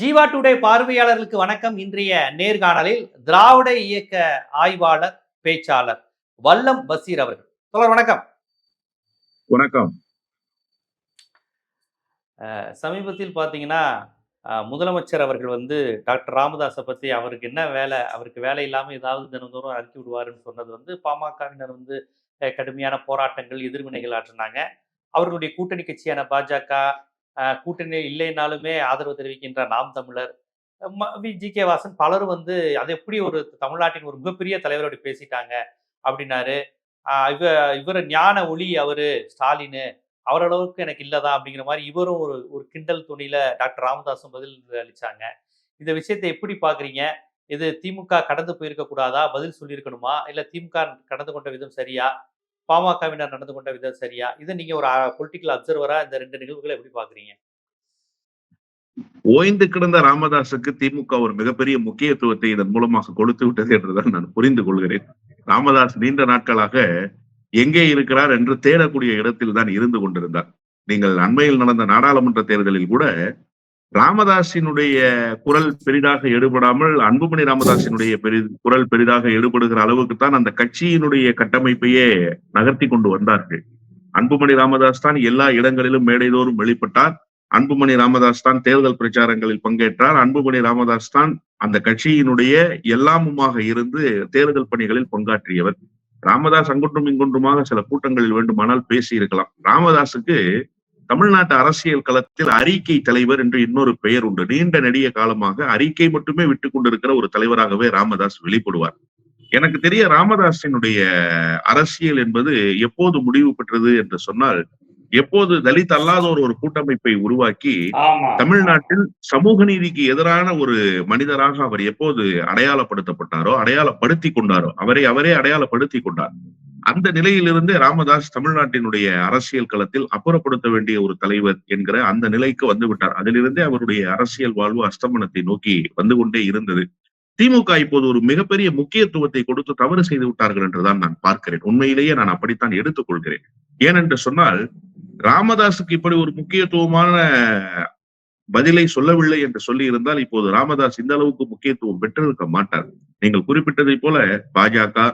Jeeva today பார்வையாளர்களுக்கு வணக்கம். இன்றைய நேர்காணலில் திராவிட இயக்க ஆய்வாளர் பேச்சாளர் வல்லம் பசீர் அவர்கள். தொடர் வணக்கம். வணக்கம். சமீபத்தில் பார்த்தீங்கன்னா அஹ் முதலமைச்சர் அவர்கள் வந்து டாக்டர் ராமதாஸை பற்றி அவருக்கு என்ன வேலை அவருக்கு வேலை இல்லாமல் ஏதாவது தினந்தோறும் அறிக்கை விடுவாருன்னு சொன்னது வந்து பாமகவினர் வந்து கடுமையான போராட்டங்கள் எதிர்வினைகள் ஆற்றினாங்க. அவர்களுடைய கூட்டணி கட்சியான பாஜக கூட்டணி இல்லைனாலுமே ஆதரவு தெரிவிக்கின்ற நாம் தமிழர். ஜி கே வாசன் பலரும் வந்து அது எப்படி ஒரு தமிழ்நாட்டின் ஒரு மிகப்பெரிய தலைவரோட பேசிட்டாங்க அப்படின்னாரு. இவ இவர் ஞான ஒளி அவரு ஸ்டாலின். அவரளவுக்கு எனக்கு இல்லதா அப்படிங்கிற மாதிரி இவரும் ஒரு ஒரு கிண்டல் துணியில டாக்டர் ராமதாஸும் பதில் அளிச்சாங்க. இந்த விஷயத்தை எப்படி பாக்குறீங்க? இது திமுக கடந்து போயிருக்க கூடாதா பதில் சொல்லியிருக்கணுமா? இல்ல திமுக கடந்து கொண்ட விதம் சரியா? பாமகவினர் நடந்து கொண்ட விதம் சரியா? இதை நீங்க ஒரு பொலிட்டிக்கல் அப்சர்வரா இந்த ரெண்டு நிகழ்வுகளை எப்படி பாக்குறீங்க ஓய்ந்து கிடந்த ராமதாஸுக்கு திமுக ஒரு மிகப்பெரிய முக்கியத்துவத்தை இதன் மூலமாக கொடுத்து விட்டது என்றுதான் நான் புரிந்து கொள்கிறேன். ராமதாஸ் நீண்ட நாட்களாக எங்கே இருக்கிறார் என்று தேடக்கூடிய இடத்தில் தான் இருந்து கொண்டிருந்தார். நீங்கள் அண்மையில் நடந்த நாடாளுமன்ற தேர்தலில் கூட ராமதாசினுடைய குரல் பெரிதாக எடுபடாமல் அன்புமணி ராமதாஸினுடைய பெரி குரல் பெரிதாக எடுபடுகிற அளவுக்கு தான் அந்த கட்சியினுடைய கட்டமைப்பையே நகர்த்தி கொண்டு வந்தார்கள். அன்புமணி ராமதாஸ் தான் எல்லா இடங்களிலும் மேடைதோறும் வெளிப்பட்டார். அன்புமணி ராமதாஸ் தான் தேர்தல் பிரச்சாரங்களில் பங்கேற்றார். அன்புமணி ராமதாஸ் தான் அந்த கட்சியினுடைய எல்லாமுமாக இருந்து தேர்தல் பணிகளில் பங்காற்றியவர். ராமதாஸ் அங்குன்றும் இங்குன்றுமாக சில கூட்டங்களில் வேண்டுமானால் பேசி இருக்கலாம் ராமதாஸுக்கு தமிழ்நாட்டு அரசியல் களத்தில் அறிக்கை தலைவர் என்று இன்னொரு பெயர் உண்டு. நீண்ட நெடிய காலமாக அறிக்கை மட்டுமே விட்டு கொண்டிருக்கிற ஒரு தலைவராகவே ராமதாஸ் வெளிப்படுவார். எனக்கு தெரிய ராமதாஸினுடைய அரசியல் என்பது எப்போது முடிவு பெற்றது என்று சொன்னால் எப்போது தலித் அல்லாதோர் ஒரு கூட்டமைப்பை உருவாக்கி தமிழ்நாட்டில் சமூக நீதிக்கு எதிரான ஒரு மனிதராக அவர் எப்போது அடையாளப்படுத்தப்பட்டாரோ அடையாளப்படுத்தி கொண்டாரோ அவரை அவரே அடையாளப்படுத்தி கொண்டார். அந்த நிலையிலிருந்து ராமதாஸ் தமிழ்நாட்டினுடைய அரசியல் களத்தில் அப்புறப்படுத்த வேண்டிய ஒரு தலைவர் என்கிற அந்த நிலைக்கு வந்து விட்டார். அதிலிருந்தே அவருடைய அரசியல் வாழ்வு அஸ்தமனத்தை நோக்கி வந்து கொண்டே இருந்தது. திமுக இப்போது ஒரு மிகப்பெரிய முக்கியத்துவத்தை கொடுத்து தவறு செய்து விட்டார்கள் என்றுதான் நான் பார்க்கிறேன். உண்மையிலேயே நான் அப்படித்தான் எடுத்துக்கொள்கிறேன். ஏனென்று சொன்னால் ராமதாஸுக்கு இப்படி ஒரு முக்கியத்துவமான பதிலை சொல்லவில்லை என்று சொல்லி இருந்தால் இப்போது ராமதாஸ் இந்த அளவுக்கு முக்கியத்துவம் பெற்றிருக்க மாட்டார். நீங்கள் குறிப்பிட்டதை போல பாஜக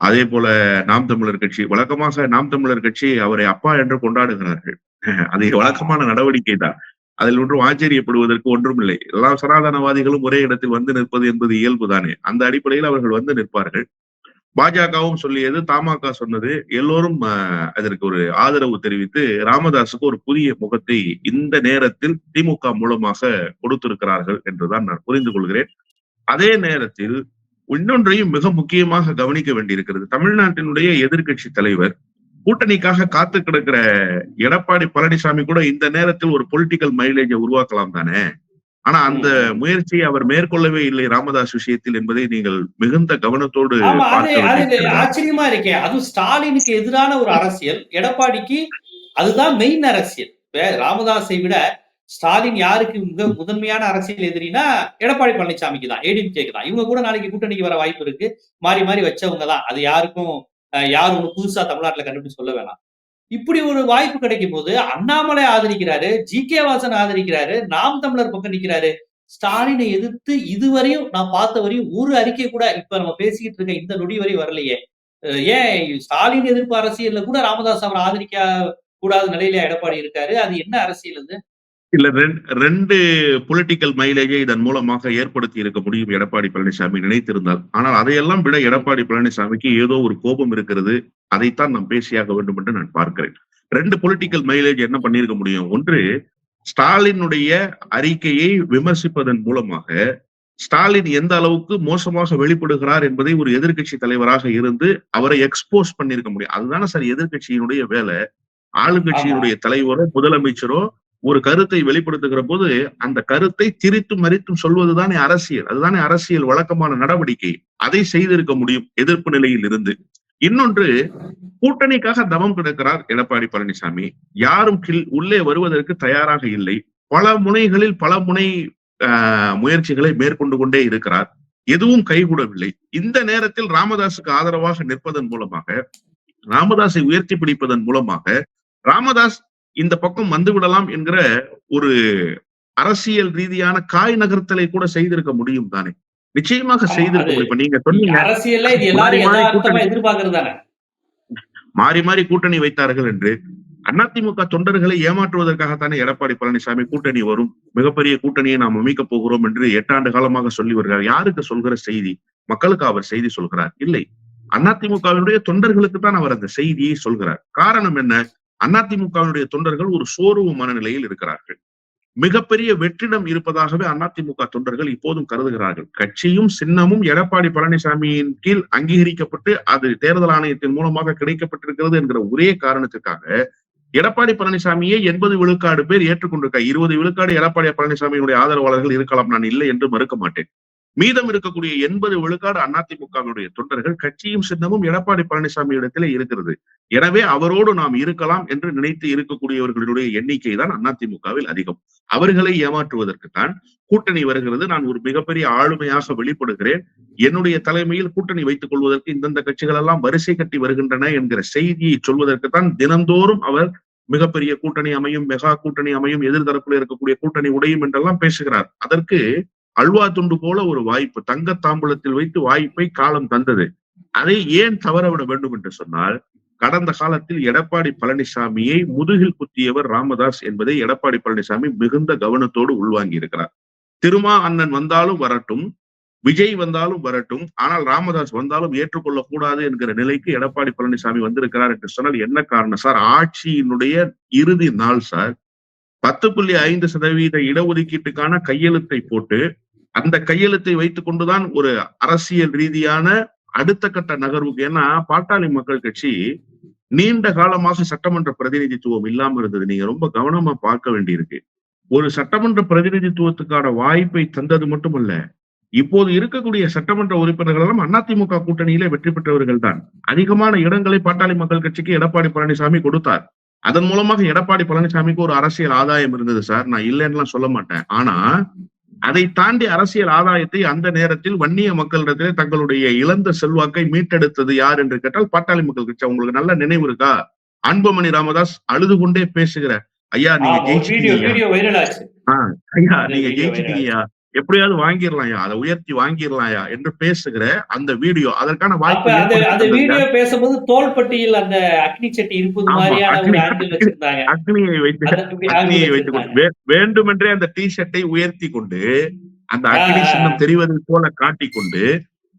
அதே போல நாம் தமிழர் கட்சி வழக்கமாக நாம் தமிழர் கட்சி அவரை அப்பா என்று கொண்டாடுகிறார்கள். அது வழக்கமான நடவடிக்கை தான். அதில் ஒன்றும் ஆச்சரியப்படுவதற்கு ஒன்றும் இல்லை எல்லா சனாதனவாதிகளும் ஒரே இடத்தில் வந்து நிற்பது என்பது இயல்பு தானே அந்த அடிப்படையில் அவர்கள் வந்து நிற்பார்கள். பாஜகவும் சொல்லியது தமாக சொன்னது. எல்லோரும் அதற்கு ஒரு ஆதரவு தெரிவித்து ராமதாஸுக்கு ஒரு புதிய முகத்தை இந்த நேரத்தில் திமுக மூலமாக கொடுத்திருக்கிறார்கள் என்றுதான் நான் புரிந்து கொள்கிறேன். அதே நேரத்தில் இன்னொன்றையும் மிக முக்கியமாக கவனிக்க வேண்டியிருக்கிறது. தமிழ்நாட்டினுடைய எதிர்கட்சி தலைவர் கூட்டணிக்காக காத்து கிடக்கிற எடப்பாடி பழனிசாமி கூட இந்த நேரத்தில் ஒரு பொலிட்டிக்கல் மைலேஜை உருவாக்கலாம் தானே? ஆனா அந்த முயற்சியை அவர் மேற்கொள்ளவே இல்லை ராமதாஸ் விஷயத்தில் என்பதை நீங்கள் மிகுந்த கவனத்தோடு ஆச்சரியமா இருக்கேன் அதுவும் ஸ்டாலினுக்கு எதிரான ஒரு அரசியல் எடப்பாடிக்கு அதுதான் மெயின் அரசியல். ராமதாஸை விட ஸ்டாலின் யாருக்கு மிக முதன்மையான அரசியல் எதிரினா எடப்பாடி பழனிசாமிக்கு தான் ஏடிஎம்கேக்கு தான். இவங்க கூட நாளைக்கு கூட்டணிக்கு வர வாய்ப்பு இருக்கு. மாறி மாறி வச்சவங்க தான். அது யாருக்கும் யாரும் ஒண்ணு புதுசா தமிழ்நாட்டுல கண்டுபிடிச்சு சொல்ல வேணாம். இப்படி ஒரு வாய்ப்பு கிடைக்கும் போது அண்ணாமலை ஆதரிக்கிறாரு ஜி கே வாசன் ஆதரிக்கிறாரு நாம் தமிழர் பக்கம் நிக்கிறாரு. ஸ்டாலினை எதிர்த்து இதுவரையும் நான் பார்த்த வரையும் ஒரு அறிக்கை கூட இப்ப நம்ம பேசிக்கிட்டு இருக்க இந்த நொடி வரை வரலையே. ஏன் ஸ்டாலின் எதிர்ப்பு அரசியல்ல கூட ராமதாஸ் அவர் ஆதரிக்க கூடாத நிலையில எடப்பாடி இருக்காரு. அது என்ன அரசியல் அது? இல்ல ரெண்டு பொலிட்டிக்கல் மைலேஜை இதன் மூலமாக ஏற்படுத்தி இருக்க முடியும் எடப்பாடி பழனிசாமி நினைத்திருந்தால். ஆனால் அதையெல்லாம் விட எடப்பாடி பழனிசாமிக்கு ஏதோ ஒரு கோபம் இருக்கிறது. அதைத்தான் நாம் பேசியாக வேண்டும் என்று நான் பார்க்கிறேன். ரெண்டு பொலிட்டிக்கல் மைலேஜ் என்ன பண்ணிருக்க முடியும்? ஒன்று ஸ்டாலினுடைய அறிக்கையை விமர்சிப்பதன் மூலமாக ஸ்டாலின் எந்த அளவுக்கு மோசமாக வெளிப்படுகிறார் என்பதை ஒரு எதிர்கட்சி தலைவராக இருந்து அவரை எக்ஸ்போஸ் பண்ணிருக்க முடியும். அதுதானே சார் எதிர்கட்சியினுடைய வேலை. ஆளுங்கட்சியினுடைய தலைவரோ முதலமைச்சரோ ஒரு கருத்தை வெளிப்படுத்துகிற போது அந்த கருத்தை திரித்தும் மறித்தும் சொல்வதுதானே அரசியல். அதுதானே அரசியல் வழக்கமான நடவடிக்கை. அதை செய்திருக்க முடியும் எதிர்ப்பு நிலையில் இருந்து. இன்னொன்று கூட்டணிக்காக தவம் கிடக்கிறார் எடப்பாடி பழனிசாமி. யாரும் உள்ளே வருவதற்கு தயாராக இல்லை. பல முனைகளில் பல முனை முயற்சிகளை மேற்கொண்டு கொண்டே இருக்கிறார். எதுவும் கைகூடவில்லை. இந்த நேரத்தில் ராமதாஸுக்கு ஆதரவாக நிற்பதன் மூலமாக ராமதாஸை உயர்த்தி பிடிப்பதன் மூலமாக ராமதாஸ் இந்த பக்கம் வந்து விடலாம் என்கிற ஒரு அரசியல் ரீதியான காய் நகர்த்தலை கூட செய்திருக்க முடியும் தானே? நிச்சயமாக செய்திருக்க முடியும். நீங்க சொன்னீங்க. மாறி மாறி கூட்டணி. எதிர்பார்க்கறது தானே? மாறி மாறி கூட்டணி வைத்தார்கள் என்று அதிமுக தொண்டர்களை ஏமாற்றுவதற்காகத்தானே எடப்பாடி பழனிசாமி கூட்டணி வரும். மிகப்பெரிய கூட்டணியை நாம் அமைக்கப் போகிறோம் என்று எட்டாண்டு காலமாக சொல்லி வருகிறார். யாருக்கு சொல்கிற செய்தி? மக்களுக்கு அவர் செய்தி சொல்கிறார். இல்லை. அதிமுகவினுடைய தொண்டர்களுக்கு தான் அவர் அந்த செய்தியை சொல்கிறார். காரணம் என்ன? அதிமுகவினுடைய தொண்டர்கள் ஒரு சோர்வு மனநிலையில் இருக்கிறார்கள். மிகப்பெரிய வெற்றிடம் இருப்பதாகவே அதிமுக தொண்டர்கள் இப்போதும் கருதுகிறார்கள். கட்சியும் சின்னமும் எடப்பாடி பழனிசாமியின் கீழ் அங்கீகரிக்கப்பட்டு அது தேர்தல் ஆணையத்தின் மூலமாக கிடைக்கப்பட்டிருக்கிறது என்கிற ஒரே காரணத்துக்காக எடப்பாடி பழனிசாமியே எண்பது விழுக்காடு பேர் ஏற்றுக்கொண்டிருக்க இருபது விழுக்காடு எடப்பாடி பழனிசாமியினுடைய ஆதரவாளர்கள் இருக்கலாம். நான் இல்லை என்று மறுக்க மாட்டேன். மீதம் இருக்கக்கூடிய எண்பது விழுக்காடு அதிமுகவினுடைய தொண்டர்கள் கட்சியும் சின்னமும் எடப்பாடி பழனிசாமி இடத்திலே இருக்கிறது. எனவே அவரோடு நாம் இருக்கலாம் என்று நினைத்து இருக்கக்கூடியவர்களுடைய எண்ணிக்கை தான் அதிமுகவில் அதிகம். அவர்களை ஏமாற்றுவதற்குத்தான் கூட்டணி வருகிறது. நான் ஒரு மிகப்பெரிய ஆளுமையாக வெளிப்படுகிறேன். என்னுடைய தலைமையில் கூட்டணி வைத்துக் கொள்வதற்கு இந்தந்த கட்சிகள் எல்லாம் வரிசை கட்டி வருகின்றன என்கிற செய்தியை சொல்வதற்குத்தான் தினந்தோறும் அவர் மிகப்பெரிய கூட்டணி அமையும் மெகா கூட்டணி அமையும் எதிர்தரப்பில் இருக்கக்கூடிய கூட்டணி உடையும் என்றெல்லாம் பேசுகிறார். அதற்கு அல்வா துண்டு போல ஒரு வாய்ப்பு தங்க தாம்பூலத்தில் வைத்து வாய்ப்பை காலம் தந்தது. அதை ஏன் தவறவிட வேண்டும் என்று சொன்னால் கடந்த காலத்தில் எடப்பாடி பழனிசாமியை முதுகில் குத்தியவர் ராமதாஸ் என்பதை எடப்பாடி பழனிசாமி மிகுந்த கவனத்தோடு உள்வாங்கி இருக்கிறார். திருமா அண்ணன் வந்தாலும் வரட்டும் விஜய் வந்தாலும் வரட்டும் ஆனால் ராமதாஸ் வந்தாலும் ஏற்றுக்கொள்ள கூடாது என்கிற நிலைக்கு எடப்பாடி பழனிசாமி வந்திருக்கிறார் என்று சொன்னால் என்ன காரணம் சார்? ஆட்சியினுடைய இறுதி நாள் சார். பத்து புள்ளி ஐந்து சதவீத இடஒதுக்கீட்டுக்கான கையெழுத்தை போட்டு அந்த கையெழுத்தை வைத்துக் கொண்டுதான் ஒரு அரசியல் ரீதியான அடுத்த கட்ட நகர்வுக்கு ஏன்னா பாட்டாளி மக்கள் கட்சி நீண்ட காலமாக சட்டமன்ற பிரதிநிதித்துவம் இல்லாம இருந்தது. நீங்க ரொம்ப கவனமா பார்க்க வேண்டியிருக்கு. ஒரு சட்டமன்ற பிரதிநிதித்துவத்துக்கான வாய்ப்பை தந்தது மட்டுமல்ல இப்போது இருக்கக்கூடிய சட்டமன்ற உறுப்பினர்கள் எல்லாம் அதிமுக கூட்டணியிலே வெற்றி பெற்றவர்கள் தான். அதிகமான இடங்களை பாட்டாளி மக்கள் கட்சிக்கு எடப்பாடி பழனிசாமி கொடுத்தார். அதன் மூலமாக எடப்பாடி பழனிசாமிக்கு ஒரு அரசியல் ஆதாயம் இருந்தது சார். நான் இல்லைன்னுலாம் சொல்ல மாட்டேன். ஆனா அதை தாண்டி அரசியல் ஆதாயத்தை அந்த நேரத்தில் வன்னிய மக்களிடத்திலே தங்களுடைய இழந்த செல்வாக்கை மீட்டெடுத்தது யார் என்று கேட்டால் பாட்டாளி மக்கள் கட்சி. உங்களுக்கு நல்ல நினைவு இருக்கா? அன்புமணி ராமதாஸ் அழுது கொண்டே பேசுகிற. ஐயா நீங்க ஜெயிச்சிட்டீங்க ஐயா நீங்க ஜெயிச்சிட்டீங்கயா எப்படியாவது வாங்கிடலாம்யா அதை உயர்த்தி வாங்கிடலாம்யா என்று பேசுகிற அந்த வீடியோ அதற்கான வாய்ப்பு அந்த வீடியோ பேசும்போது தோள்பட்டியில் அந்த அக்னி சட்டி இருப்பது மாதிரியான அக்னியை வைத்து அக்னியை வைத்துக் வச்சிருந்தாங்க. கொண்டு வே- வேண்டுமென்றே அந்த டி ஷர்ட்டை உயர்த்தி கொண்டு அந்த அக்னி. சின்னம் தெரிவதை போல காட்டிக்கொண்டு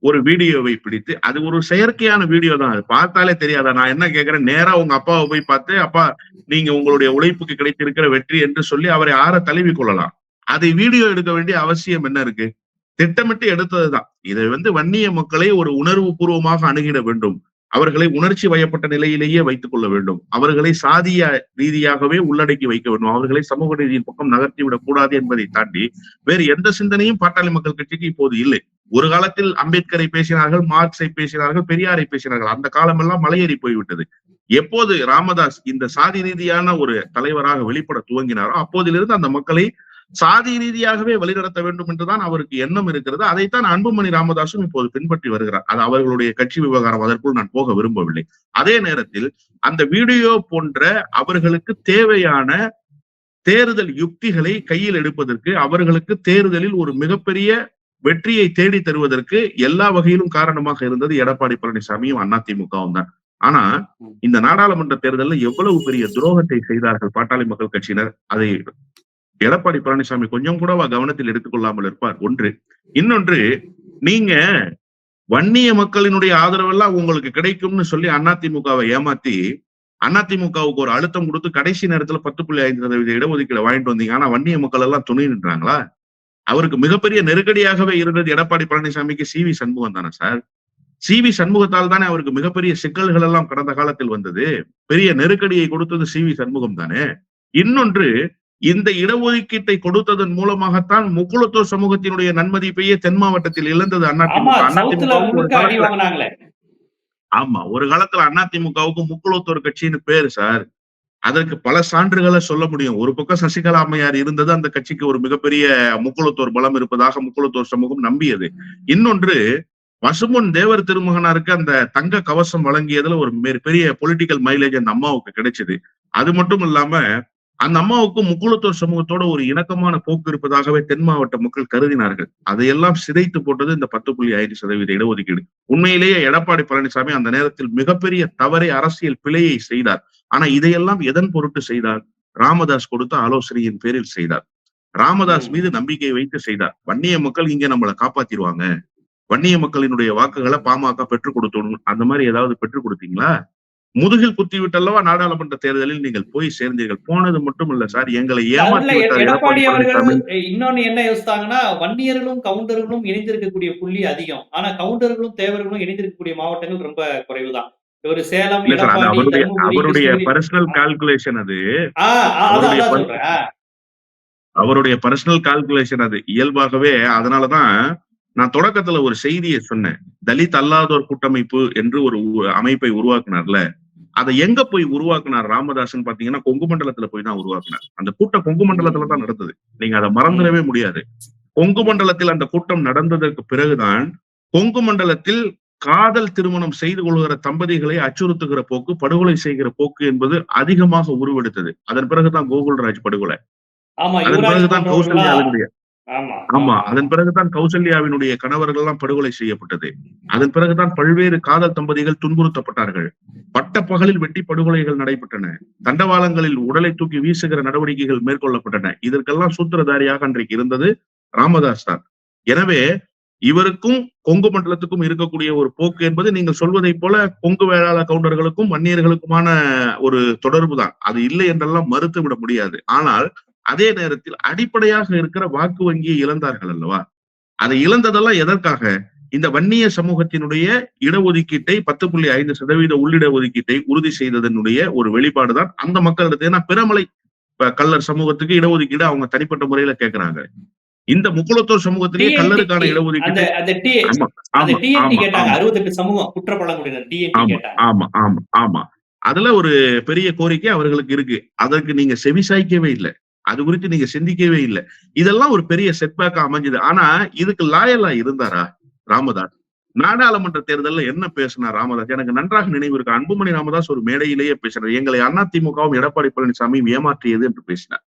ஒரு வீடியோவை பிடித்து அது ஒரு செயற்கையான வீடியோ தான். அது பார்த்தாலே தெரியாதா? நான் என்ன கேக்குறேன் நேரா உங்க அப்பாவை போய் பார்த்து அப்பா நீங்க உங்களுடைய உழைப்புக்கு கிடைத்திருக்கிற வெற்றி என்று சொல்லி அவரை ஆற தழுவி கொள்ளலாம். அதை வீடியோ எடுக்க வேண்டிய அவசியம் என்ன இருக்கு? திட்டமிட்டு எடுத்ததுதான். இதை வந்து வன்னிய மக்களை ஒரு உணர்வு பூர்வமாக அணுகிட வேண்டும். அவர்களை உணர்ச்சி வயப்பட்ட நிலையிலேயே வைத்துக் கொள்ள வேண்டும். அவர்களை சாதிய ரீதியாகவே உள்ளடக்கி வைக்க வேண்டும். அவர்களை சமூக நீதியின் பக்கம் நகர்த்தி விடக் கூடாது என்பதை தாண்டி வேறு எந்த சிந்தனையும் பாட்டாளி மக்கள் கட்சிக்கு இப்போது இல்லை. ஒரு காலத்தில் அம்பேத்கரை பேசினார்கள் மார்க்ஸை பேசினார்கள் பெரியாரை பேசினார்கள். அந்த காலமெல்லாம் மலையேறி போய்விட்டது. எப்போது ராமதாஸ் இந்த சாதி ரீதியான ஒரு தலைவராக வெளிப்பட துவங்கினாரோ அப்போதிலிருந்து அந்த மக்களை சாதி ரீதியாகவே வழிநடத்த வேண்டும் என்றுதான் அவருக்கு எண்ணம் இருக்கிறது. அதைத்தான் அன்புமணி ராமதாசும் இப்போது பின்பற்றி வருகிறார். அது அவர்களுடைய கட்சி விவகாரம் அதற்குள் நான் போக விரும்பவில்லை. அதே நேரத்தில் அந்த வீடியோ போன்ற அவர்களுக்கு தேவையான தேர்தல் யுக்திகளை கையில் எடுப்பதற்கு அவர்களுக்கு தேர்தலில் ஒரு மிகப்பெரிய வெற்றியை தேடி தருவதற்கு எல்லா வகையிலும் காரணமாக இருந்தது எடப்பாடி பழனிசாமியும் அதிமுகவும் தான். ஆனா இந்த நாடாளுமன்ற தேர்தலில் எவ்வளவு பெரிய துரோகத்தை செய்தார்கள் பாட்டாளி மக்கள் கட்சியினர் அதை எடப்பாடி பழனிசாமி கொஞ்சம் கூடவா கவனத்தில் எடுத்துக்கொள்ளாமல் இருப்பார்? ஒன்று. இன்னொன்று நீங்க வன்னிய மக்களினுடைய ஆதரவெல்லாம் உங்களுக்கு கிடைக்கும்னு சொல்லி அதிமுகவை ஏமாத்தி அதிமுகவுக்கு ஒரு அழுத்தம் கொடுத்து கடைசி நேரத்துல பத்து புள்ளி ஐந்து சதவீத இடஒதுக்கீடு வாங்கிட்டு வந்தீங்க. ஆனா வன்னிய மக்கள் எல்லாம் துணை நின்றாங்களா? அவருக்கு மிகப்பெரிய நெருக்கடியாகவே இருந்தது எடப்பாடி பழனிசாமிக்கு சி வி சண்முகம் தானே சார்? சி வி சண்முகத்தால் தானே அவருக்கு மிகப்பெரிய சிக்கல்கள் எல்லாம் கடந்த காலத்தில் வந்தது. பெரிய நெருக்கடியை கொடுத்தது சி வி சண்முகம் தானே? இன்னொன்று இந்த இடஒதுக்கீட்டை கொடுத்ததன் மூலமாகத்தான் முக்குளத்தூர் சமூகத்தினுடைய நன்மதிப்பையே தென் மாவட்டத்தில் இழந்தது அதிமுக ஆமா ஒரு காலத்துல அதிமுகவுக்கு முக்குளத்தூர் கட்சின்னு பேரு சார். அதற்கு பல சான்றுகளை சொல்ல முடியும். ஒரு பக்கம் சசிகலா அம்மையார் இருந்தது அந்த கட்சிக்கு ஒரு மிகப்பெரிய முக்குளத்தோர் பலம் இருப்பதாக முக்குளத்தோர் சமூகம் நம்பியது. இன்னொன்று பசும்பொன் தேவர் திருமகனாருக்கு அந்த தங்க கவசம் வழங்கியதுல ஒரு பெரிய பொலிட்டிக்கல் மைலேஜ் அந்த அம்மாவுக்கு கிடைச்சது. அது மட்டும் இல்லாம அந்த அம்மாவுக்கும் முக்குளத்தூர் சமூகத்தோட ஒரு இணக்கமான போக்கு இருப்பதாகவே தென் மாவட்ட மக்கள் கருதினார்கள். அதையெல்லாம் சிதைத்து போட்டது இந்த பத்து புள்ளி ஐந்து சதவீத இடஒதுக்கீடு. உண்மையிலேயே எடப்பாடி பழனிசாமி அந்த நேரத்தில் மிகப்பெரிய தவறை அரசியல் பிழையை செய்தார். ஆனா இதையெல்லாம் எதன் பொருட்டு செய்தார்? ராமதாஸ் கொடுத்த ஆலோசனையின் பேரில் செய்தார். ராமதாஸ். மீது நம்பிக்கை வைத்து செய்தார். வன்னிய மக்கள் இங்க நம்மளை காப்பாத்திடுவாங்க. வன்னிய மக்களினுடைய வாக்குகளை பாமக பெற்றுக் கொடுத்தோம். அந்த மாதிரி ஏதாவது பெற்றுக் கொடுத்தீங்களா? முதுகில் குத்தி விட்டல்லவா நாடாளுமன்ற தேர்தலில் நீங்கள் போய் சேர்ந்தீர்கள்? போனது மட்டும் இல்ல சார். எங்களை ஏமாற்றி எடப்பாடி அவர்கள் இன்னொன்னு என்ன யோசித்தாங்கன்னா வன்னியர்களும் கவுண்டர்களும் இணைந்திருக்கக்கூடிய புள்ளி அதிகம். ஆனா கவுண்டர்களும் தேவர்களும் இணைந்திருக்கக்கூடிய மாவட்டங்கள் ரொம்ப குறைவுதான். ஒரு சேலம் அவருடைய பர்சனல் கால்குலேஷன் அது. அவருடைய பர்சனல் கால்குலேஷன் அது. இயல்பாகவே அதனாலதான் நான் தொடக்கத்துல ஒரு செய்தியை சொன்னேன். தலித் அல்லாதோர் கூட்டமைப்பு என்று ஒரு அமைப்பை உருவாக்குனார்ல அதை எங்க போய் உருவாக்குனார் ராமதாசன் பாத்தீங்கன்னா கொங்கு மண்டலத்துல போய் தான் உருவாக்குனார். அந்த கூட்டம் கொங்கு மண்டலத்துல தான் நடந்தது. நீங்க அதை மறந்துடவே முடியாது. கொங்கு மண்டலத்தில் அந்த கூட்டம் நடந்ததற்கு பிறகுதான் கொங்கு மண்டலத்தில் காதல் திருமணம் செய்து கொள்கிற தம்பதிகளை அச்சுறுத்துகிற போக்கு படுகொலை செய்கிற போக்கு என்பது அதிகமாக உருவெடுத்தது. அதன் பிறகுதான் கோகுல்ராஜ் படுகொலை. அதன் பிறகுதான் போன்றவர்களா கௌசல்யாவினுடைய ஆமா. அதன் பிறகுதான் கௌசல்யாவினுடைய கணவர்கள் எல்லாம் படுகொலை செய்யப்பட்டது. அதன் பிறகுதான் பல்வேறு காதல் தம்பதிகள் துன்புறுத்தப்பட்டார்கள். பட்ட பகலில் வெட்டி படுகொலைகள் நடைபெற்றன. தண்டவாளங்களில் உடலை தூக்கி வீசுகிற நடவடிக்கைகள் மேற்கொள்ளப்பட்டன. இதற்கெல்லாம் சூத்திரதாரியாக அன்றைக்கு இருந்தது ராமதாஸ் தான். எனவே இவருக்கும் கொங்கு மண்டலத்துக்கும் இருக்கக்கூடிய ஒரு போக்கு என்பது நீங்கள் சொல்வதை போல கொங்கு வேளாள கவுண்டர்களுக்கும் வன்னியர்களுக்குமான ஒரு தொடர்பு தான் அது இல்லை என்றெல்லாம் மறுத்து விட முடியாது. ஆனால் அதே நேரத்தில் அடிப்படையாக இருக்கிற வாக்கு வங்கியை இழந்தார்கள் அல்லவா? அதை இழந்ததெல்லாம் எதற்காக? இந்த வன்னிய சமூகத்தினுடைய இடஒதுக்கீட்டை பத்து புள்ளி ஐந்து சதவீத உள்ளிட ஒதுக்கீட்டை உறுதி செய்ததனுடைய ஒரு வெளிப்பாடுதான் அந்த மக்களிடத்து. ஏன்னா பிறமலை கல்லர் சமூகத்துக்கு இடஒதுக்கீடு அவங்க தனிப்பட்ட முறையில கேட்கிறாங்க இந்த முக்குளத்தூர் சமூகத்திலேயே கல்லருக்கான இடஒதுக்கீடு ஆமா ஆமா ஆமா. அதுல ஒரு பெரிய கோரிக்கை அவர்களுக்கு இருக்கு. அதற்கு நீங்க செவிசாய்க்கவே இல்லை. அது குறித்து நீங்க சிந்திக்கவே இல்லை. இதெல்லாம் ஒரு பெரிய செட்பேக்கா அமைஞ்சது. ஆனா இதுக்கு லாயலா இருந்தாரா ராமதாஸ்? நாடாளுமன்ற தேர்தல்ல என்ன பேசினார் ராமதாஸ்? எனக்கு நன்றாக நினைவு இருக்கு. அன்புமணி ராமதாஸ் ஒரு மேடையிலேயே பேசினார். எங்களை அதிமுகவும் எடப்பாடி பழனிசாமியும் ஏமாற்றியது என்று பேசினார்.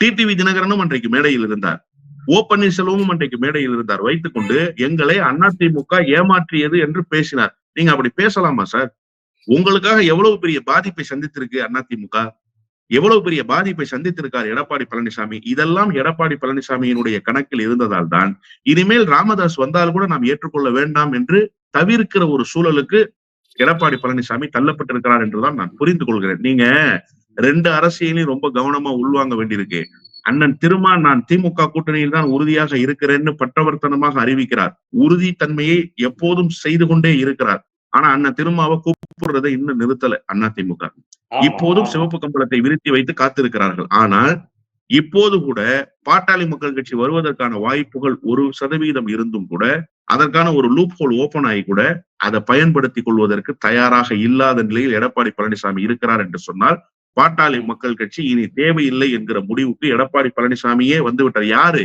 டிடிவி தினகரனும் அன்றைக்கு மேடையில் இருந்தார். ஓ பன்னீர்செல்வமும் அன்றைக்கு மேடையில் இருந்தார். வைத்துக்கொண்டு எங்களை அதிமுக ஏமாற்றியது என்று பேசினார். நீங்க அப்படி பேசலாமா சார்? உங்களுக்காக எவ்வளவு பெரிய பாதிப்பை சந்தித்திருக்கு அதிமுக? எவ்வளவு பெரிய பாதிப்பை சந்தித்திருக்கார் எடப்பாடி பழனிசாமி? இதெல்லாம் எடப்பாடி பழனிசாமியினுடைய கணக்கில் இருந்ததால் தான் இனிமேல் ராமதாஸ் வந்தால் கூட நாம் ஏற்றுக்கொள்ள வேண்டாம் என்று தவிர்க்கிற ஒரு சூழலுக்கு எடப்பாடி பழனிசாமி தள்ளப்பட்டிருக்கிறார் என்றுதான் நான் புரிந்து கொள்கிறேன். நீங்க ரெண்டு அரசியலையும் ரொம்ப கவனமா உள்வாங்க வேண்டியிருக்கு. அண்ணன் திருமா நான் திமுக கூட்டணியில் தான் உறுதியாக இருக்கிறேன்னு பட்டவர்த்தனமாக அறிவிக்கிறார். உறுதித்தன்மையை எப்போதும் செய்து கொண்டே இருக்கிறார். ஆனா அண்ணன் திருமாவை கூப்பிடுறதை இன்னும் நிறுத்தல அண்ணா திமுக. இப்போதும். சிவப்பு கம்பளத்தை விரித்தி வைத்து காத்திருக்கிறார்கள். ஆனால் இப்போது கூட பாட்டாளி மக்கள் கட்சி வருவதற்கான வாய்ப்புகள் ஒரு சதவீதம் இருந்தும் கூட அதற்கான ஒரு லூப் ஹோல் ஓபன் ஆகி கூட அதை பயன்படுத்திக் கொள்வதற்கு தயாராக இல்லாத நிலையில் எடப்பாடி பழனிசாமி இருக்கிறார் என்று சொன்னால் பாட்டாளி மக்கள் கட்சி இனி தேவையில்லை என்கிற முடிவுக்கு எடப்பாடி பழனிசாமியே வந்துவிட்டார். யாரு?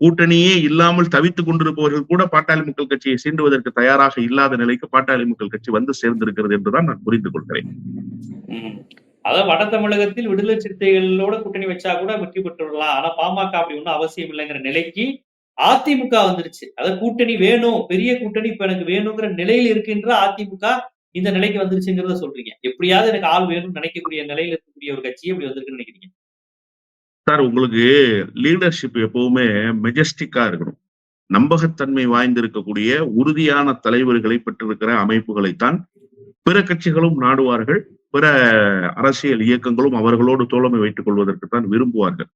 கூட்டணியே இல்லாமல் தவித்துக் கொண்டிருப்பவர்கள் கூட பாட்டாளி மக்கள் கட்சியை சீண்டுவதற்கு தயாராக இல்லாத நிலைக்கு பாட்டாளி மக்கள் கட்சி வந்து சேர்ந்திருக்கிறது என்றுதான் நான் புரிந்து கொள்கிறேன். அதான் வட தமிழகத்தில் விடுதலை சிறுத்தைகளோட கூட்டணி வச்சா கூட வெற்றி பெற்றுடலாம். ஆனா பாமக அப்படி ஒண்ணும் அவசியம் இல்லைங்கிற நிலைக்கு அதிமுக வந்துருச்சு. அதாவது கூட்டணி வேணும் பெரிய கூட்டணி இப்ப எனக்கு வேணுங்கிற நிலையில் இருக்கின்ற அதிமுக இந்த நிலைக்கு வந்துருச்சுங்கிறத சொல்றீங்க. எப்படியாவது எனக்கு ஆள் வேணும்னு நினைக்கக்கூடிய நிலையில இருக்கக்கூடிய ஒரு கட்சி இப்படி வந்திருக்குன்னு நினைக்கிறீங்க. சார் உங்களுக்கு லீடர்ஷிப் எப்பவுமே மெஜஸ்டிக்கா இருக்கணும். நம்பகத்தன்மை வாய்ந்திருக்கக்கூடிய உறுதியான தலைவர்களை பெற்றிருக்கிற அமைப்புகளைத்தான் பிற கட்சிகளும் நாடுவார்கள் பிற அரசியல் இயக்கங்களும் அவர்களோடு தோழமை வைத்துக் கொள்வதற்கு தான் விரும்புவார்கள்.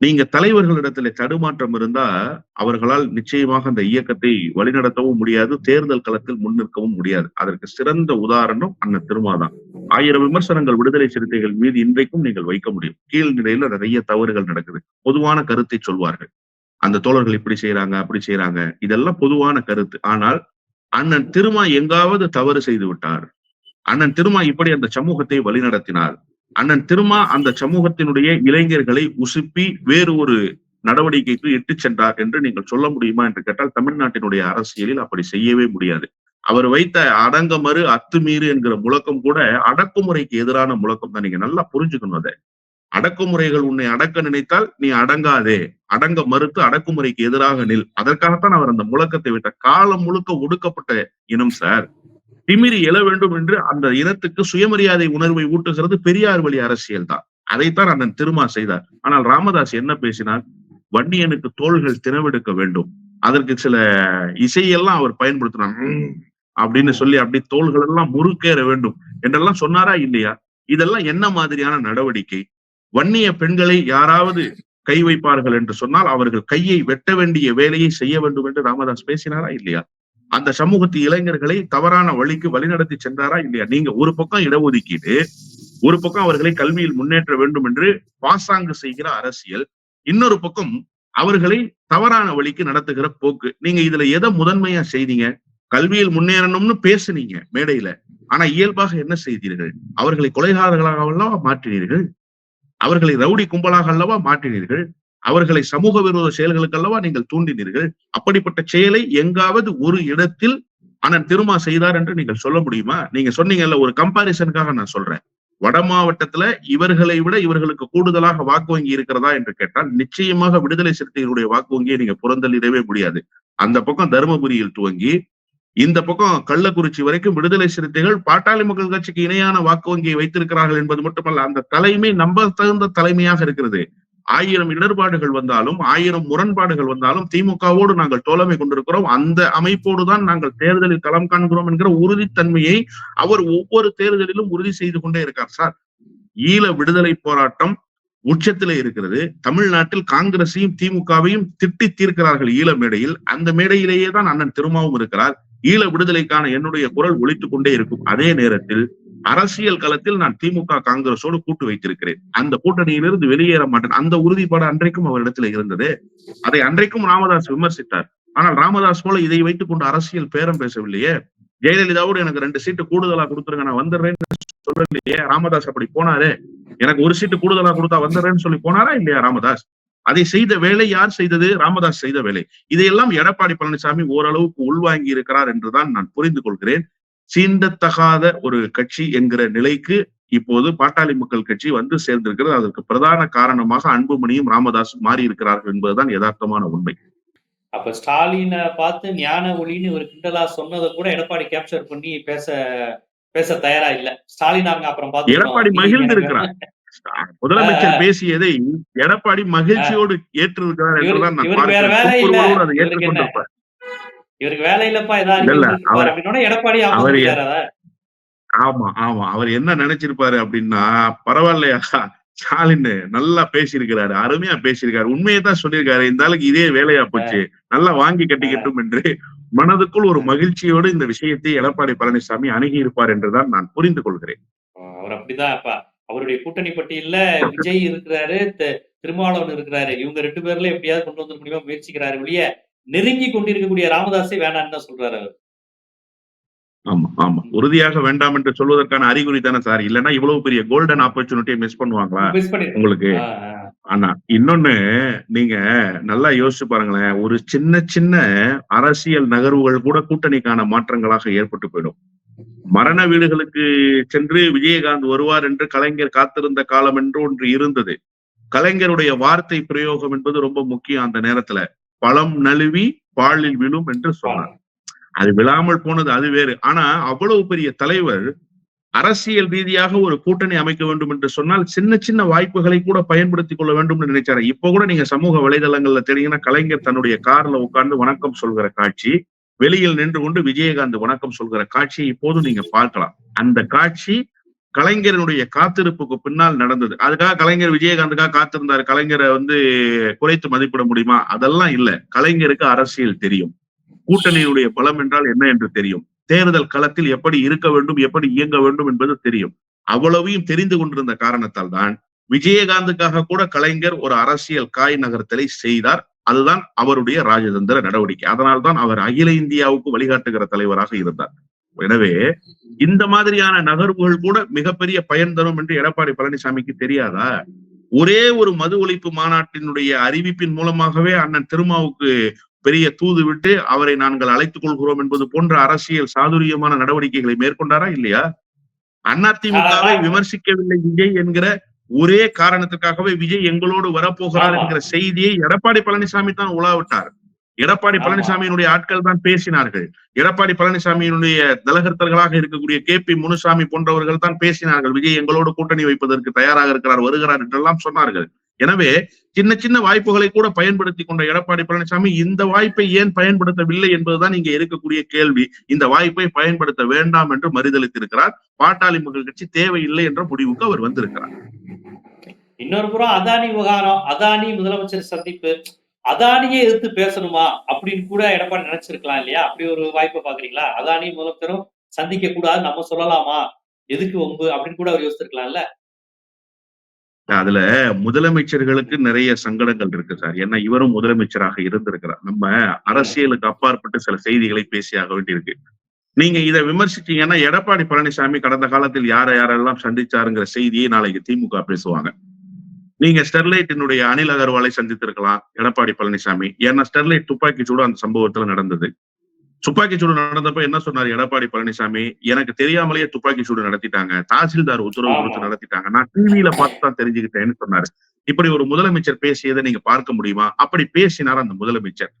நீங்க தலைவர்களிடத்துல தடுமாற்றம் இருந்தா அவர்களால் நிச்சயமாக அந்த இயக்கத்தை வழிநடத்தவும் முடியாது தேர்தல் களத்தில் முன்னிற்கவும் முடியாது. அதற்கு சிறந்த உதாரணம் அண்ணன் திருமாதான். ஆயிரம் விமர்சனங்கள் விடுதலை சிறுத்தைகள் மீது இன்றைக்கும் நீங்கள் வைக்க முடியும். கீழ்நிலையில நிறைய தவறுகள் நடக்குது. பொதுவான கருத்தை சொல்வார்கள். அந்த தோழர்கள் இப்படி செய்யறாங்க அப்படி செய்யறாங்க இதெல்லாம் பொதுவான கருத்து. ஆனால் அண்ணன் திருமா எங்காவது தவறு செய்து விட்டார். அண்ணன் திருமா இப்படி அந்த சமூகத்தை வழிநடத்தினார். அண்ணன் திருமா அந்த சமூகத்தினுடைய இளைஞர்களை உசுப்பி வேறு ஒரு நடவடிக்கைக்கு இட்டு சென்றார் என்று நீங்கள் சொல்ல முடியுமா என்று கேட்டால் தமிழ்நாட்டினுடைய அரசியலில் அப்படி செய்யவே முடியாது. அவர் வைத்த அடங்கமறு அத்துமீறு என்கிற முழக்கம் கூட அடக்குமுறைக்கு எதிரான முழக்கம் தான். நீங்க நல்லா புரிஞ்சுக்கணும் அதை. அடக்குமுறைகள் உன்னை அடக்க நினைத்தால் நீ அடங்காதே. அடங்க மறுத்து அடக்குமுறைக்கு எதிராக நில். அதற்காகத்தான் அவர் அந்த முழக்கத்தை விட்டார். காலம் முழுக்க ஒடுக்கப்பட்ட இனம் சார். திமிரி எழ வேண்டும் என்று அந்த இனத்துக்கு சுயமரியாதை உணர்வை ஊட்டுகிறது பெரியார் வழி அரசியல் தான். அதைத்தான் அண்ணன் திருமா செய்தார். ஆனால் ராமதாஸ் என்ன பேசினார்? வன்னியனுக்கு தோள்கள் தினவெடுக்க வேண்டும். அதற்கு சில இசையெல்லாம் அவர் பயன்படுத்தினார். அப்படின்னு சொல்லி அப்படி தோள்கள் எல்லாம் முறுக்கேற வேண்டும். என்றெல்லாம் சொன்னாரா இல்லையா? இதெல்லாம் என்ன மாதிரியான நடவடிக்கை? வன்னிய பெண்களை யாராவது கை வைப்பார்கள் என்று சொன்னால் அவர்கள் கையை வெட்ட வேண்டிய வேலையை செய்ய வேண்டும் என்று ராமதாஸ் பேசினாரா இல்லையா? அந்த சமூகத்து இளைஞர்களை தவறான வழிக்கு வழிநடத்தி சென்றாரா இல்லையா? நீங்க ஒரு பக்கம் இடஒதுக்கீடு ஒரு பக்கம் அவர்களை கல்வியில் முன்னேற்ற வேண்டும் என்று பாசாங்கு செய்கிற அரசியல் இன்னொரு பக்கம் அவர்களை தவறான வழிக்கு நடத்துகிற போக்கு. நீங்க இதுல எதை முதன்மையா செய்தீங்க? கல்வியில் முன்னேறணும்னு பேசுனீங்க மேடையில. ஆனா இயல்பாக என்ன செய்தீர்கள்? அவர்களை கொலைகாரர்களாக அல்லவா மாற்றினீர்கள்? அவர்களை ரவுடி கும்பலாக அல்லவா மாற்றினீர்கள்? அவர்களை சமூக விரோத செயல்களுக்கு அல்லவா நீங்கள் தூண்டினீர்கள்? அப்படிப்பட்ட செயலை எங்காவது ஒரு இடத்தில் அண்ணன் திருமா செய்தார் என்று நீங்கள் சொல்ல முடியுமா? நீங்க சொன்னீங்கல்ல ஒரு கம்பாரிசனுக்காக நான் சொல்றேன். வட மாவட்டத்துல இவர்களை விட இவர்களுக்கு கூடுதலாக வாக்கு வங்கி இருக்கிறதா என்று கேட்டால் நிச்சயமாக விடுதலை சிறுத்தைகளுடைய வாக்கு வங்கியை நீங்க புறந்தள்ளிடவே முடியாது. அந்த பக்கம் தருமபுரியில் துவங்கி இந்த பக்கம் கள்ளக்குறிச்சி வரைக்கும் விடுதலை சிறுத்தைகள் பாட்டாளி மக்கள் கட்சிக்கு இணையான வாக்கு வங்கியை வைத்திருக்கிறார்கள் என்பது மட்டுமல்ல அந்த தலைமை நம்ப தகுந்த தலைமையாக இருக்கிறது. ஆயிரம் இடர்பாடுகள் வந்தாலும் ஆயிரம் முரண்பாடுகள் வந்தாலும் திமுகவோடு நாங்கள் தோழமை கொண்டிருக்கிறோம். அந்த அமைப்போடு தான் நாங்கள் தேர்தலில் களம் காண்கிறோம் என்கிற உறுதித்தன்மையை அவர் ஒவ்வொரு தேர்தலிலும் உறுதி செய்து கொண்டே இருக்கார் சார். ஈழ விடுதலை போராட்டம் உச்சத்திலே இருக்கிறது. தமிழ்நாட்டில் காங்கிரஸையும் திமுகவையும் திட்டி தீர்க்கிறார்கள் ஈழ மேடையில். அந்த மேடையிலேயே தான் அண்ணன் திருமாவும் இருக்கிறார். ஈழ விடுதலைக்கான என்னுடைய குரல் ஒழித்துக் கொண்டே இருக்கும். அதே நேரத்தில் அரசியல் களத்தில் நான் திமுக காங்கிரஸோடு கூட்டு வைத்திருக்கிறேன். அந்த கூட்டணியிலிருந்து வெளியேற மாட்டேன். அந்த உறுதிப்பாடு அன்றைக்கும் அவரிடத்தில் இருந்தது. அதை அன்றைக்கும் ராமதாஸ் விமர்சித்தார். ஆனால் ராமதாஸ் போல இதை வைத்துக் கொண்டு அரசியல் பேரம் பேசவில்லையே? ஜெயலலிதாவோடு எனக்கு ரெண்டு சீட்டு கூடுதலா கொடுத்துருங்க நான் வந்துடுறேன்னு சொல்லலையே ராமதாஸ் அப்படி போனாரு? எனக்கு ஒரு சீட்டு கூடுதலா கொடுத்தா வந்துடுறேன்னு சொல்லி போனாரா இல்லையா ராமதாஸ்? அதை செய்த வேலை யார் செய்தது? ராமதாஸ் செய்த வேலை. இதையெல்லாம் எடப்பாடி பழனிசாமி ஓரளவுக்கு உள்வாங்கி இருக்கிறார் என்றுதான் நான் புரிந்து கொள்கிறேன். சீண்டத்தகாத ஒரு கட்சி என்கிற நிலைக்கு இப்போது பாட்டாளி மக்கள் கட்சி வந்து சேர்ந்திருக்கிறது. அதற்கு பிரதான காரணமாக அன்புமணியும் ராமதாஸும் மாறி இருக்கிறார்கள் என்பதுதான் யதார்த்தமான உண்மை. அப்ப ஸ்டாலினை பார்த்து ஞான ஒளின்னு ஒரு கிண்டலா சொன்னதை கூட எடப்பாடி கேப்சர் பண்ணி பேச பேச தயாரா இல்ல. ஸ்டாலின் அவங்க அப்புறம் பார்த்து எடப்பாடி மகிழ்ந்து இருக்கிறார் முதலமைச்சர் பேசியதை எடப்பாடி மகிழ்ச்சியோடு ஏற்றிருக்கிறார் என்றுதான் நான். பார்க்கிறேன். இவருக்கு வேலை இல்லப்பா இல்ல, இல்ல, ஏதாவது எடப்பாடி அவர் ஆமா ஆமா. அவர் என்ன நினைச்சிருப்பாரு அப்படின்னா பரவாயில்லையா ஸ்டாலின் நல்லா பேசியிருக்கிறாரு அருமையா பேசியிருக்காரு. உண்மையை தான் சொல்லியிருக்காரு. இந்த ஆளுக்கு இதே வேலையா போச்சு. நல்லா வாங்கி கட்டிக்கட்டும் என்று மனதுக்குள் ஒரு மகிழ்ச்சியோடு இந்த விஷயத்தை எடப்பாடி பழனிசாமி அணுகி இருப்பார் என்றுதான் நான் புரிந்து கொள்கிறேன். அவர் அப்படிதான் அப்பா அவருடைய கூட்டணி பட்டியல்ல விஜய் இருக்கிறாரு திருமாவளவன் இருக்கிறாரு. இவங்க ரெண்டு பேர்ல எப்படியாவது கொண்டு வந்து முடியுமா முயற்சிக்கிறாரு வெளிய நெருங்கி கொண்டிருக்கக்கூடிய ராமதாஸே வேணாம்னு தான் சொல்றாரு அவர். ஆமா ஆமா. உறுதியாக வேண்டாம் என்று சொல்வதற்கான அறிகுறி தானே சார்? இல்லைன்னா இவ்வளவு பெரிய கோல்டன் ஆப்பர்ச்சுனிட்டியை மிஸ் பண்ணுவாங்களா? உங்களுக்கு. ஆனா இன்னொன்னு நீங்க நல்லா யோசிச்சு பாருங்களேன். ஒரு சின்ன சின்ன அரசியல் நகர்வுகள் கூட கூட்டணிக்கான மாற்றங்களாக ஏற்பட்டு போயிடும். மரண வீடுகளுக்கு சென்று விஜயகாந்த் வருவார் என்று கலைஞர் காத்திருந்த காலம் என்று ஒன்று இருந்தது. கலைஞருடைய வார்த்தை பிரயோகம் என்பது ரொம்ப முக்கியம் அந்த நேரத்துல. பழம் நழுவி பாலில் விழும் என்று சொன்னார். அது விழாமல் போனது அது வேறு. ஆனா அவ்வளவு பெரிய தலைவர் அரசியல் ரீதியாக ஒரு கூட்டணி அமைக்க வேண்டும் என்று சொன்னால் சின்ன சின்ன வாய்ப்புகளை கூட பயன்படுத்திக் கொள்ள வேண்டும் நினைச்சாரு? இப்ப கூட நீங்க சமூக வலைதளங்கள்ல தெரியுங்கன்னா கலைஞர் தன்னுடைய கார்ல உட்கார்ந்து வணக்கம் சொல்கிற காட்சி வெளியில் நின்று கொண்டு விஜயகாந்த் வணக்கம் சொல்கிற காட்சியை இப்போது நீங்க பார்க்கலாம். அந்த காட்சி கலைஞரனுடைய காத்திருப்புக்கு பின்னால் நடந்தது. அதுக்காக கலைஞர் விஜயகாந்துக்காக காத்திருந்தாரு. கலைஞரை வந்து குறைத்து மதிப்பிட முடியுமா? அதெல்லாம் இல்ல. கலைஞருக்கு அரசியல் தெரியும். கூட்டணியுடைய பலம் என்றால் என்ன என்று தெரியும். தேர்தல் களத்தில் எப்படி இருக்க வேண்டும் எப்படி இயங்க வேண்டும் என்பது தெரியும். அவ்வளவையும் தெரிந்து கொண்டிருந்த காரணத்தால் தான் விஜயகாந்துக்காக கூட கலைஞர் ஒரு அரசியல் காய் நகர்த்தலை செய்தார். அதுதான் அவருடைய ராஜதந்திர நடவடிக்கை. அதனால்தான் அவர் அகில இந்தியாவுக்கு வழிகாட்டுகிற தலைவராக இருந்தார். எனவே இந்த மாதிரியான நகர்வுகள் கூட மிகப்பெரிய பயன் தரும் என்று எடப்பாடி பழனிசாமிக்கு தெரியாதா? ஒரே ஒரு மது ஒழிப்பு மாநாட்டினுடைய அறிவிப்பின் மூலமாகவே அண்ணன் திருமாவுக்கு பெரிய தூது விட்டு அவரை நாங்கள் அழைத்துக் கொள்கிறோம் என்பது போன்ற அரசியல் சாதுரியமான நடவடிக்கைகளை மேற்கொண்டாரா இல்லையா? அதிமுகவை விமர்சிக்கவில்லை விஜய் என்கிற ஒரே காரணத்துக்காகவே விஜய் எங்களோடு வரப்போகிறார். என்கிற செய்தியை எடப்பாடி பழனிசாமி தான் உலாவிட்டார். எடப்பாடி. பழனிசாமியினுடைய ஆட்கள் தான் பேசினார்கள். எடப்பாடி பழனிசாமியினுடைய தலகர்த்தர்களாக இருக்கக்கூடிய கே பி முனுசாமி போன்றவர்கள் தான் பேசினார்கள். விஜய் எங்களோடு கூட்டணி வைப்பதற்கு தயாராக இருக்கிறார் வருகிறார் என்றெல்லாம் சொன்னார்கள். எனவே சின்ன சின்ன வாய்ப்புகளை கூட பயன்படுத்தி கொண்ட எடப்பாடி பழனிசாமி இந்த வாய்ப்பை ஏன் பயன்படுத்தவில்லை என்பதுதான் இங்கே இருக்கக்கூடிய கேள்வி. இந்த வாய்ப்பை பயன்படுத்த வேண்டாம் என்று மறுதளித்திருக்கிறார் பாட்டாளி மக்கள் கட்சி தேவையில்லை என்ற முடிவுக்கு அவர் வந்திருக்கிறார். இன்னொரு புறம் அதானி விவகாரம். அதானி முதலமைச்சர் சந்திப்பு. அதானியே எதிர்த்து பேசணுமா அப்படின்னு கூட எடப்பாடி நினைச்சிருக்கலாம் இல்லையா? அப்படி ஒரு வாய்ப்பை பாக்குறீங்களா அதானி முதல்வரும் சந்திக்க கூடாது நம்ம சொல்லலாமா? எதுக்கு வம்பு? அப்படின்னு கூட அவர் யோசிச்சிருக்கலாம்ல. அதுல முதலமைச்சர்களுக்கு நிறைய சங்கடங்கள் இருக்கு சார். ஏன்னா இவரும் முதலமைச்சராக இருந்திருக்கிறார். நம்ம அரசியலுக்கு அப்பாற்பட்டு சில செய்திகளை பேசியாக வேண்டியிருக்கு. நீங்க இதை விமர்சிச்சீங்கன்னா எடப்பாடி பழனிசாமி கடந்த காலத்தில் யார யாரெல்லாம் சந்திச்சாருங்கிற செய்தியை நாளைக்கு திமுக பேசுவாங்க. நீங்க ஸ்டெர்லைட்டினுடைய அனில் அகர்வாலை சந்தித்திருக்கலாம் எடப்பாடி பழனிசாமி. ஏன்னா ஸ்டெர்லைட் துப்பாக்கி சூடு அந்த சம்பவத்துல நடந்தது. துப்பாக்கி சூடு நடந்தப்ப என்ன சொன்னார் எடப்பாடி பழனிசாமி? எனக்கு தெரியாமலேயே துப்பாக்கி சூடு நடத்திட்டாங்க. தாசில்தார் உத்தரவு. கொடுத்து நடத்திட்டாங்க. நான் டிவியில பார்த்து தான் தெரிஞ்சுக்கிட்டேன்னு சொன்னாரு. இப்படி ஒரு முதலமைச்சர் பேசியதை நீங்க பார்க்க முடியுமா? அப்படி பேசினார் அந்த முதலமைச்சர்.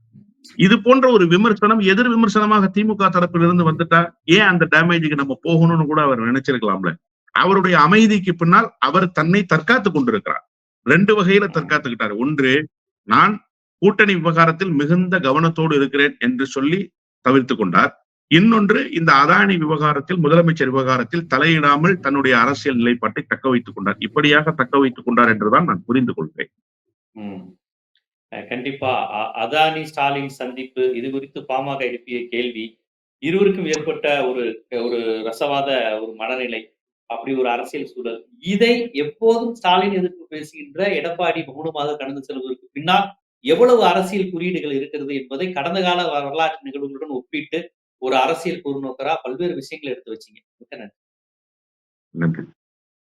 இது போன்ற ஒரு விமர்சனம் எதிர் விமர்சனமாக திமுக தரப்பிலிருந்து வந்துட்டா ஏன் அந்த டேமேஜுக்கு நம்ம போகணும்னு கூட அவர் நினைச்சிருக்கலாம்ல? அவருடைய அமைதிக்கு பின்னால் அவர் தன்னை தற்காத்து கொண்டிருக்கிறார். ரெண்டு வகையில தற்காத்துக்கிட்டார். ஒன்று நான் கூட்டணி விவகாரத்தில் மிகுந்த கவனத்தோடு இருக்கிறேன் என்று சொல்லி தவிர்த்து கொண்டார். இன்னொன்று இந்த அதானி விவகாரத்தில் முதலமைச்சர் விவகாரத்தில் தலையிடாமல் தன்னுடைய அரசியல் நிலைப்பாட்டை தக்க வைத்துக் கொண்டார். இப்படியாக தக்க வைத்துக் கொண்டார் என்றுதான் நான் புரிந்து கொள்கிறேன் கண்டிப்பா அதானி ஸ்டாலின் சந்திப்பு இது குறித்து பாமக எழுப்பிய கேள்வி இருவருக்கும் ஏற்பட்ட ஒரு ஒரு ரசவாத ஒரு மனநிலை. அப்படி ஒரு அரசியல் சூழல். இதை எப்போதும் ஸ்டாலின் எதிர்ப்பு பேசுகின்ற எடப்பாடி மௌனமாக கடந்து செல்வதற்கு பின்னால் எவ்வளவு அரசியல் குறியீடுகள் இருக்கிறது என்பதை கடந்த கால வரலாற்று நிகழ்வுகளுடன் ஒப்பிட்டு ஒரு அரசியல் கூர்நோக்கரா பல்வேறு விஷயங்களை எடுத்து வச்சீங்க. மிக்க நன்றி. நன்றி.